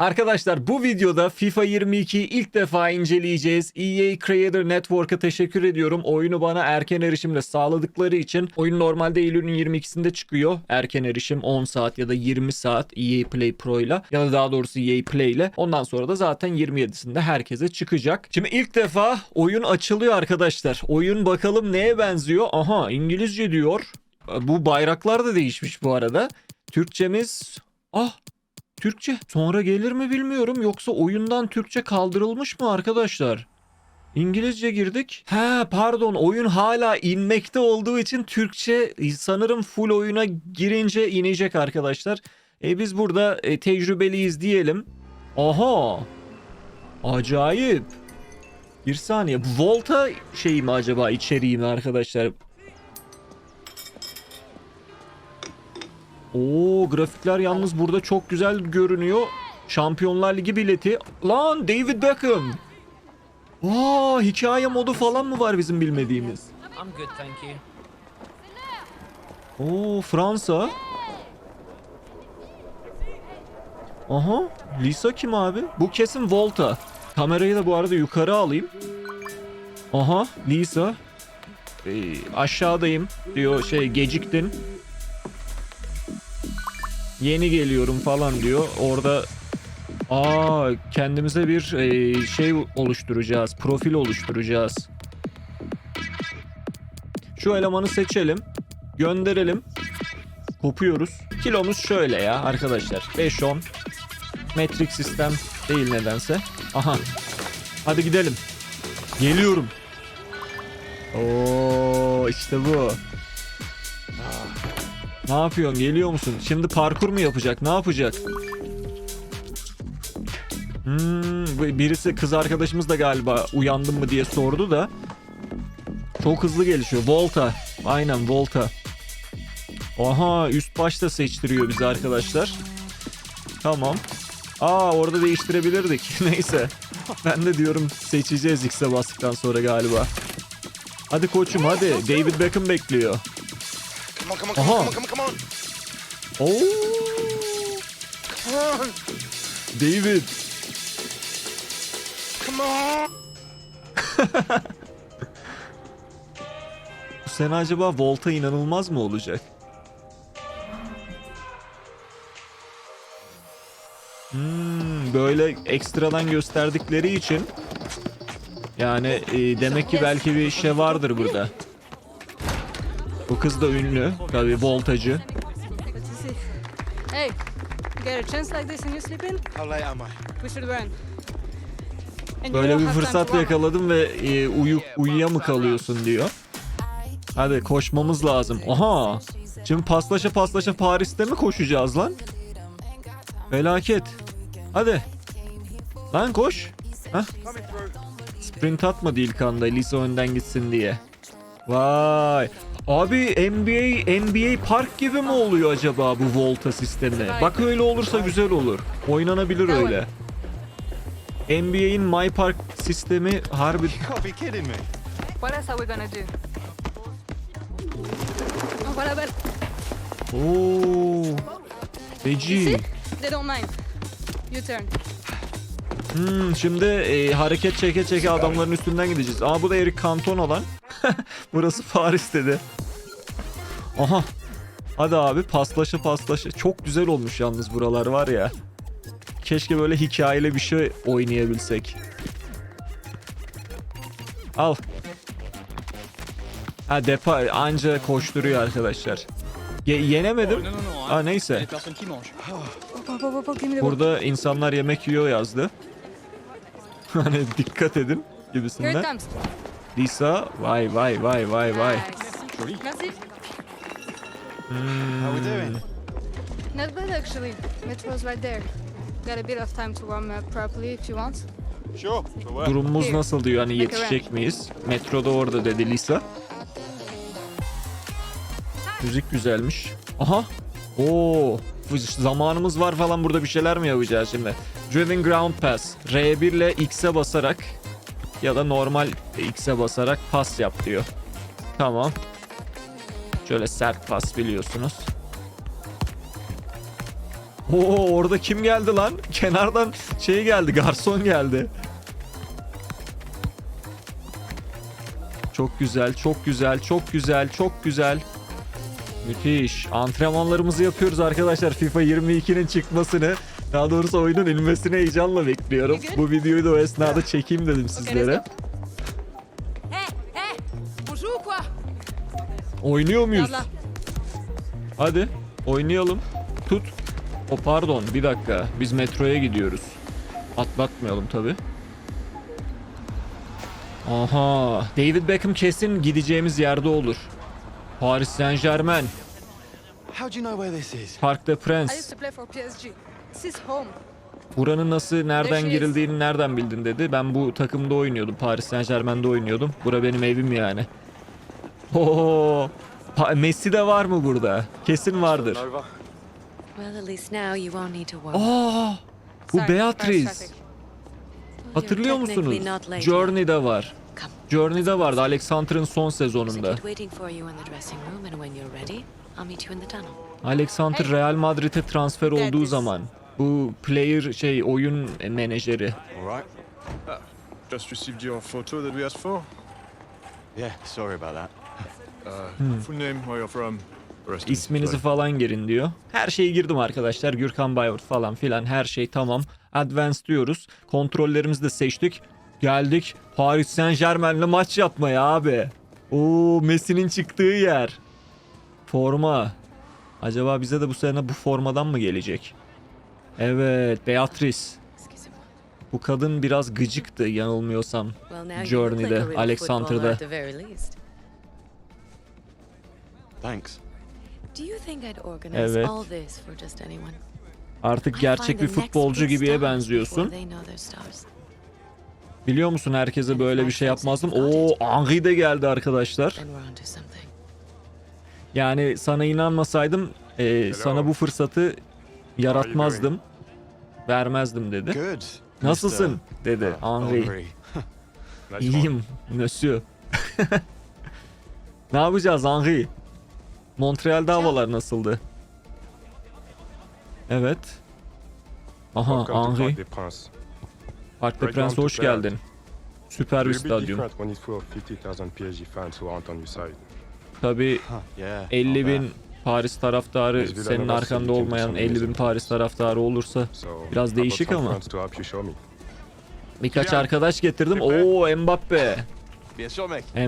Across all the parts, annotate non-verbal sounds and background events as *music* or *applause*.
Arkadaşlar bu videoda FIFA 22'yi ilk defa inceleyeceğiz. EA Creator Network'a teşekkür ediyorum. Oyunu bana erken erişimle sağladıkları için oyun normalde Eylül'ün 22'sinde çıkıyor. Erken erişim 10 saat ya da 20 saat EA Play Pro ile ya da daha doğrusu EA Play ile. Ondan sonra da zaten 27'sinde herkese çıkacak. Şimdi ilk defa oyun açılıyor arkadaşlar. Oyun bakalım neye benziyor? Aha İngilizce diyor. Bu bayraklar da değişmiş bu arada. Türkçemiz... Ah Türkçe. Sonra gelir mi bilmiyorum yoksa oyundan Türkçe kaldırılmış mı arkadaşlar? İngilizce girdik. He pardon oyun hala inmekte olduğu için Türkçe sanırım full oyuna girince inecek arkadaşlar. E biz burada e, tecrübeliyiz diyelim. Aha. Acayip. Bir saniye. Volta şey mi acaba içeriği mi arkadaşlar? Oo grafikler yalnız burada çok güzel görünüyor. Şampiyonlar Ligi bileti. Lan David Beckham. Aa hikaye modu falan mı var bizim bilmediğimiz? I'm good, thank you. Oo Fransa. Aha Lisa kim abi? Bu kesin Volta. Kamerayı da bu arada yukarı alayım. Aha Lisa. Ee, aşağıdayım diyor şey geciktin. Yeni geliyorum falan diyor. Orada aa kendimize bir e, şey oluşturacağız. Profil oluşturacağız. Şu elemanı seçelim. Gönderelim. Kopuyoruz. Kilomuz şöyle ya arkadaşlar. 5-10. Metrik sistem değil nedense. Aha. Hadi gidelim. Geliyorum. Oo işte bu. Ne yapıyorsun? Geliyor musun? Şimdi parkur mu yapacak? Ne yapacak? Hmm, birisi kız arkadaşımız da galiba uyandın mı diye sordu da. Çok hızlı gelişiyor. Volta. Aynen Volta. Aha üst başta seçtiriyor bizi arkadaşlar. Tamam. Aa orada değiştirebilirdik. *laughs* Neyse. Ben de diyorum seçeceğiz X'e bastıktan sonra galiba. Hadi koçum hadi. David Beckham bekliyor. Come on, come on, come Aha. on, come on, come on, Oo, come on, David. come on. *laughs* Bu sene acaba Volta inanılmaz mı olacak? Hmm, böyle ekstradan gösterdikleri için yani e, demek ki belki bir şey vardır burada. Bu kız da ünlü. Tabii voltacı. Hey, you get a chance like this and you sleep in? How late am I? We should. And you Böyle don't bir have time fırsat to warm up. yakaladım ve e, uyu, uyuya mı kalıyorsun diyor. Hadi koşmamız lazım. Aha. Şimdi paslaşa paslaşa Paris'te mi koşacağız lan? Felaket. Hadi. Lan koş. Hah. Coming through. Sprint atma ilk anda Lisa önden gitsin diye. Vay. Abi NBA NBA Park gibi mi oluyor acaba bu Volta sistemi? Bak öyle olursa güzel olur. Oynanabilir öyle. NBA'in My Park sistemi harbi. *laughs* What else are we gonna do? Oh, what about... Oo. Feci. They don't mind. You turn. Hmm, şimdi e, hareket çeke çeke adamların üstünden gideceğiz. Aa bu da Eric Cantona lan. *laughs* Burası Paris dedi. Aha. Hadi abi paslaşa paslaşa. Çok güzel olmuş yalnız buralar var ya. Keşke böyle hikayeli bir şey oynayabilsek. Al. Ha depa anca koşturuyor arkadaşlar. Ye- yenemedim. Neyse. Me the ball. Burada insanlar yemek yiyor yazdı. *laughs* hani dikkat edin gibisinden. Lisa vay vay vay vay vay. Nice. Merci. How we doing? Not bad actually. Metro's right there. Got a bit of time to warm up properly if you want. Sure. Durumumuz nasıl diyor hani yetişecek miyiz? Metroda orada dedi Lisa. Müzik güzelmiş. Aha. Oo. Zamanımız var falan burada bir şeyler mi yapacağız şimdi? Driven Ground Pass. R1 ile X'e basarak ya da normal X'e basarak pas yap diyor. Tamam. Şöyle sert pas biliyorsunuz. Oo orada kim geldi lan? *laughs* Kenardan şey geldi, garson geldi. Çok güzel, çok güzel, çok güzel, çok güzel. Müthiş. Antrenmanlarımızı yapıyoruz arkadaşlar. FIFA 22'nin çıkmasını, daha doğrusu oyunun inmesini heyecanla bekliyorum. Bu videoyu da o esnada çekeyim dedim sizlere. Oynuyor muyuz? Hadi oynayalım. Tut. O pardon bir dakika. Biz metroya gidiyoruz. Atlatmayalım tabi. Aha. David Beckham kesin gideceğimiz yerde olur. Paris Saint Germain. How do you Buranın nasıl nereden girildiğini nereden bildin dedi. Ben bu takımda oynuyordum. Paris Saint Germain'de oynuyordum. Bura benim evim yani. Oo. Pa- Messi de var mı burada? Kesin vardır. Well, at least now you won't need to worry. Aa, bu Beatrice. Hatırlıyor musunuz? Journey'de var. Journey'de vardı Alexander'ın son sezonunda. kid waiting for you in the dressing room, and when you're ready, I'll meet you in the tunnel. Alexander. Real Madrid'e transfer olduğu zaman bu player şey oyun menajeri. All right. Just received your photo that we asked for. Yeah, sorry about that. Uh, Full name, where you're from. İsminizi falan girin diyor. Her şeyi girdim arkadaşlar. Gürkan Bayburt falan filan her şey tamam. Advance diyoruz. Kontrollerimizi de seçtik. Geldik Paris Saint Germain'le maç yapmaya abi. Oo Messi'nin çıktığı yer. Forma. Acaba bize de bu sene bu formadan mı gelecek? Evet Beatrice. Bu kadın biraz gıcıktı yanılmıyorsam. Journey'de, Alexander'da. Thanks. Do you think I'd organize Evet. all this for just anyone? Artık gerçek bir futbolcu gibiye benziyorsun. Biliyor musun herkese böyle bir şey yapmazdım. Oo Henry de geldi arkadaşlar. Yani sana inanmasaydım e, sana bu fırsatı yaratmazdım. Vermezdim dedi. Good. Nasılsın dedi Uh, Henry. *laughs* İyiyim monsieur. *laughs* ne yapacağız Henry? Montreal'de havalar nasıldı? Evet. Aha Henry. Park de Prens hoş geldin. Süper bir stadyum. different when it's full of 50,000 PSG fans who aren't on your side. Tabii Huh, yeah. 50 not bin. Paris taraftarı senin arkanda olmayan insan 50 bin. Paris taraftarı olursa Biraz değişik ama. birkaç arkadaş getirdim. Oo Mbappe.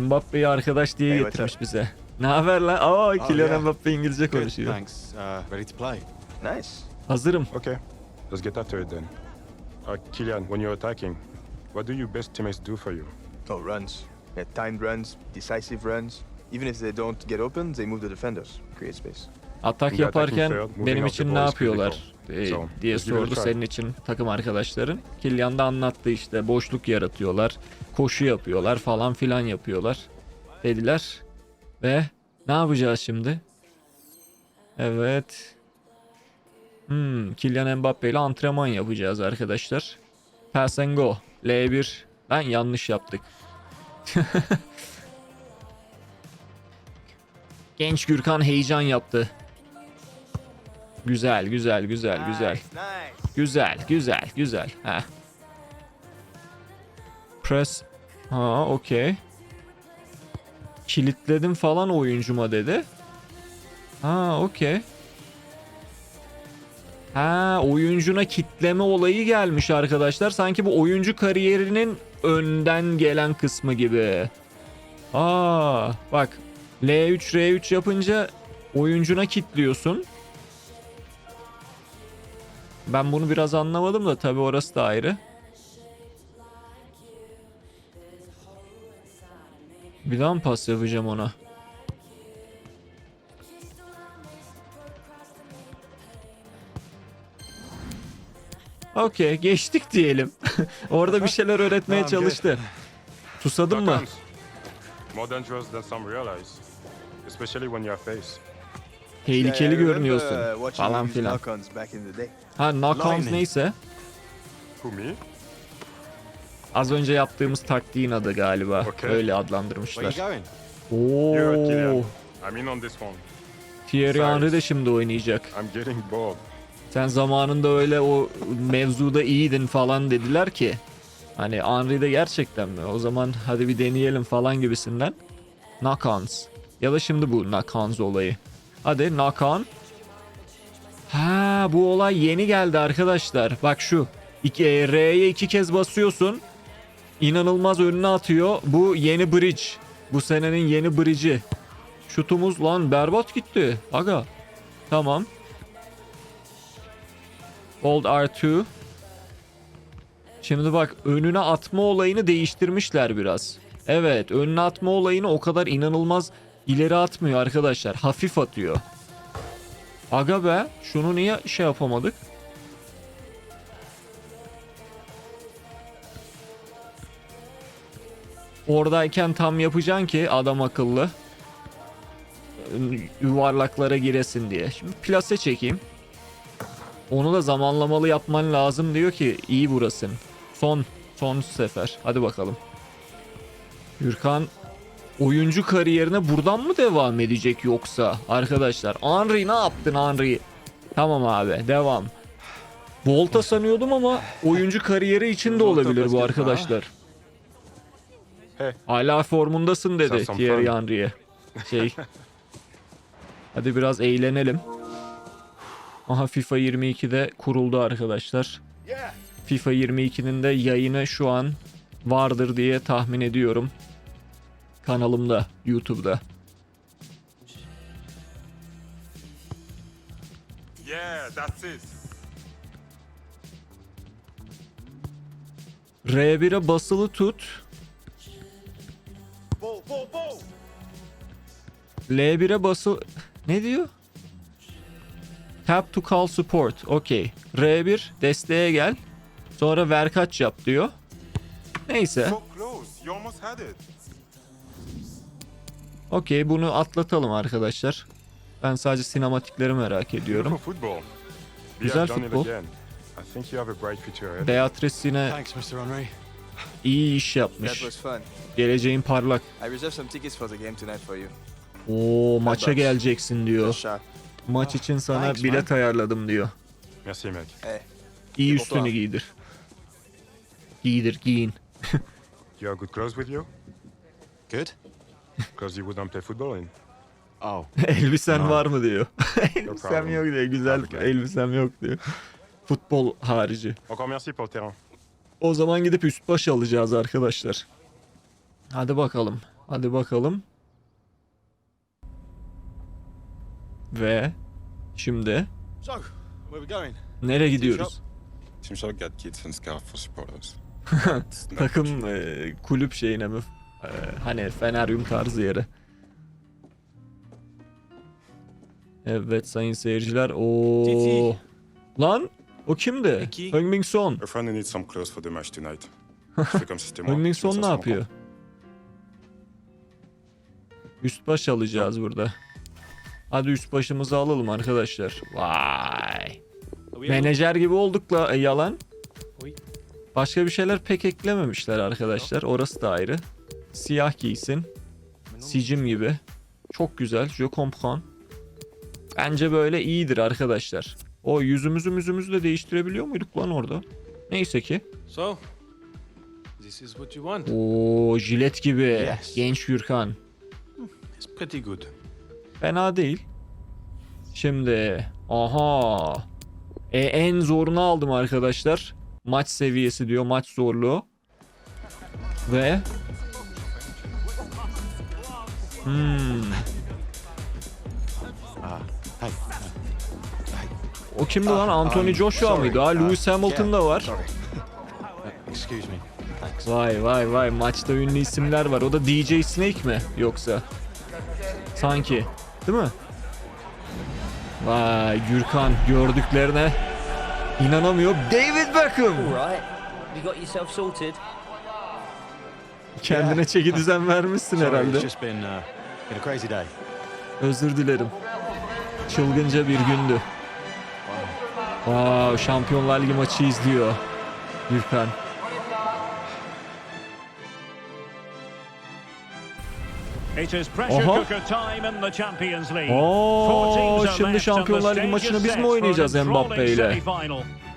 Mbappe'yi arkadaş diye getirmiş bize. Ne haber lan? Aa Oh, Kylian. Mbappe İngilizce konuşuyor. thanks. Uh, ready to play? Nice. Hazırım. Okay, let's get after it then. Uh, Kylian, when you're attacking, what do your best teammates do for you? Oh, runs. Yeah, timed runs, decisive runs. Even if they don't get open, they move the defenders, create space. Atak yaparken benim için ne yapıyorlar e, So, diye sordu senin için takım arkadaşların. Kylian da anlattı işte boşluk yaratıyorlar, koşu yapıyorlar falan filan yapıyorlar dediler. Ve ne yapacağız şimdi? Evet. Hmm, Kylian Mbappe ile antrenman yapacağız arkadaşlar. Pass and go. L1. Ben yanlış yaptık. *laughs* Genç Gürkan heyecan yaptı. Güzel, güzel, güzel, güzel. Nice, nice. Güzel, güzel, güzel. Ha. Press. Ha, okey. Kilitledim falan oyuncuma dedi. Ha, okey. Ha, oyuncuna kitleme olayı gelmiş arkadaşlar. Sanki bu oyuncu kariyerinin önden gelen kısmı gibi. Aa, bak. L3 R3 yapınca oyuncuna kitliyorsun. Ben bunu biraz anlamadım da tabii orası da ayrı. Bir daha mı pas yapacağım ona? Okey geçtik diyelim. *laughs* Orada bir şeyler öğretmeye çalıştı. Susadın mı? Some realize. Especially when you're face. Tehlikeli Yeah, görünüyorsun uh, falan filan. knock-ons back in the day. Ha Lightning. neyse. Who, me? Az önce yaptığımız taktiğin adı galiba. Okey. Öyle adlandırmışlar. you going? You're Kylian. Oo. I'm in on this one. Thierry. Henry de şimdi oynayacak. I'm getting bored. Sen zamanında öyle o mevzuda iyiydin falan dediler ki. Hani Henry'de gerçekten mi? O zaman hadi bir deneyelim falan gibisinden. Knock-ons. Ya da şimdi bu knock-ons olayı. Hadi knock-on. Ha bu olay yeni geldi arkadaşlar. Bak şu. E, R'ye iki kez basıyorsun. İnanılmaz önüne atıyor. Bu yeni bridge. Bu senenin yeni bridge'i. Şutumuz lan berbat gitti. Aga. Tamam. Hold R2. Şimdi bak önüne atma olayını değiştirmişler biraz. Evet önüne atma olayını o kadar inanılmaz ileri atmıyor arkadaşlar. Hafif atıyor. Aga be şunu niye şey yapamadık? Oradayken tam yapacaksın ki adam akıllı. Yuvarlaklara giresin diye. Şimdi plase çekeyim. Onu da zamanlamalı yapman lazım diyor ki iyi burasın. Son son sefer. Hadi bakalım. Gürkan oyuncu kariyerine buradan mı devam edecek yoksa arkadaşlar? Henry ne yaptın Henry? Tamam abi devam. Volta sanıyordum ama oyuncu kariyeri için de olabilir bu arkadaşlar. Hala formundasın dedi Thierry Henry'e. Şey. *laughs* Hadi biraz eğlenelim. Aha FIFA 22'de kuruldu arkadaşlar. FIFA 22'nin de yayını şu an vardır diye tahmin ediyorum. Kanalımda, YouTube'da. Yeah, that's it. R1'e basılı tut. L1'e basılı... Ne diyor? Tap to call support. Okey. R1 desteğe gel. Sonra ver kaç yap diyor. Neyse. So Okey bunu atlatalım arkadaşlar. Ben sadece sinematikleri merak ediyorum. Güzel futbol. again. I think you have a bright future ahead. Beatrice yine iyi iş yapmış. Geleceğin parlak. Oo maça geleceksin diyor. Maç için sana bilet ayarladım diyor. İyi üstünü giydir. Giydir, giyin. *laughs* You have good clothes with you? Good? Because you wouldn't play football in. Oh, *laughs* Elbisen No. var mı diyor. *laughs* elbisem yok diyor. Güzel ki. elbisem yok diyor. Futbol harici. Encore merci pour le terrain. O zaman gidip üst baş alacağız arkadaşlar. Hadi bakalım. Hadi bakalım. Ve şimdi so, where we going? nereye gidiyoruz? *laughs* Takım e, kulüp şeyine mi? E, hani Feneryum tarzı yere. Evet sayın seyirciler. O. Lan o kimdi? Heung-min Son. Some clothes for the match tonight. *laughs* Heung-min Je Son ne yapıyor? Üst baş alacağız burada. Hadi üst başımızı alalım arkadaşlar. Vay. Menajer gibi olduk la e, yalan. Oy. Başka bir şeyler pek eklememişler arkadaşlar. Orası da ayrı. Siyah giysin. Sicim gibi. Çok güzel. Je comprends. Bence böyle iyidir arkadaşlar. O yüzümüzü müzümüzü de değiştirebiliyor muyduk lan orada? Neyse ki. So, this is what you want. Oo jilet gibi. Yes. Genç Gürkan. It's pretty good. Fena değil. Şimdi aha. E, en zorunu aldım arkadaşlar. Maç seviyesi diyor. Maç zorluğu. Ve Hmm. Ah. O kimdi lan? Anthony um, Joshua sorry. mıydı? Ha, Uh, Lewis Hamilton yeah, da var. Sorry. *laughs* Excuse me. Thanks. Vay vay vay maçta ünlü isimler var. O da DJ Snake mi yoksa? Sanki. Değil mi? Vay Gürkan gördüklerine inanamıyor. David Beckham right. You got yourself sorted. Kendine çeki düzen vermişsin herhalde. uh. Özür dilerim. Çılgınca bir gündü. Wow, Şampiyonlar Ligi maçı izliyor. Gürkan. Aha. cooker time in the Champions League. Aa, Four teams are şimdi Şampiyonlar Ligi maçını biz mi oynayacağız Mbappe ile?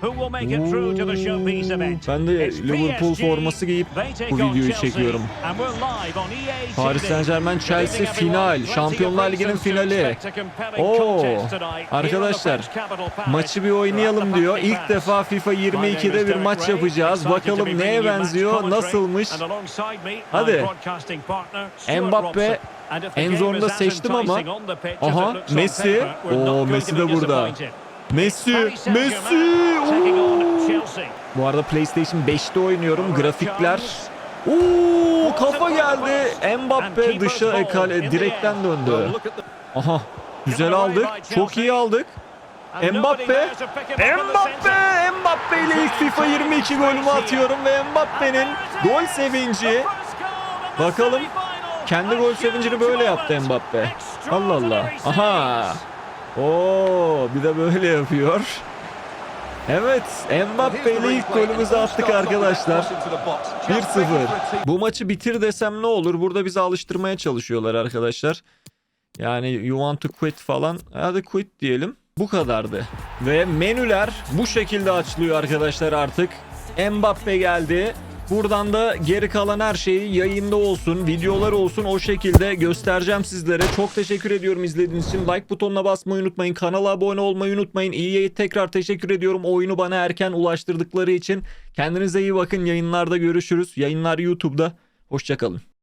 Semi-final. Who will make it through to the showpiece event? Ben de Liverpool forması giyip bu videoyu çekiyorum. EA Paris. Saint Germain Chelsea final. Şampiyonlar Ligi'nin finali. Oo, arkadaşlar maçı bir oynayalım diyor. İlk defa FIFA 22'de bir maç yapacağız. Bakalım neye benziyor, nasılmış. Hadi. Mbappe en zorunda seçtim ama. Aha, Messi. Oo, Messi de burada. Messi, Messi. Oo. Bu arada PlayStation 5'te oynuyorum. Grafikler. Oo, kafa geldi. Mbappe dışa kale, direkten döndü. Aha, güzel aldık. Çok iyi aldık. Mbappe. Mbappe! Mbappe ile ilk FIFA 22 golümü atıyorum ve Mbappe'nin gol sevinci. Bakalım. Kendi gol sevincini böyle yaptı Mbappe. Allah Allah. Aha. Oo, bir de böyle yapıyor. Evet, Mbappe ilk golümüzü attık arkadaşlar. 1-0. Bu maçı bitir desem ne olur? Burada bizi alıştırmaya çalışıyorlar arkadaşlar. Yani you want to quit falan. Hadi quit diyelim. Bu kadardı. Ve menüler bu şekilde açılıyor arkadaşlar artık. Mbappe geldi. Buradan da geri kalan her şeyi yayında olsun, videolar olsun o şekilde göstereceğim sizlere. Çok teşekkür ediyorum izlediğiniz için. Like butonuna basmayı unutmayın. Kanala abone olmayı unutmayın. İyiye tekrar teşekkür ediyorum. Oyunu bana erken ulaştırdıkları için. Kendinize iyi bakın. Yayınlarda görüşürüz. Yayınlar YouTube'da. Hoşçakalın.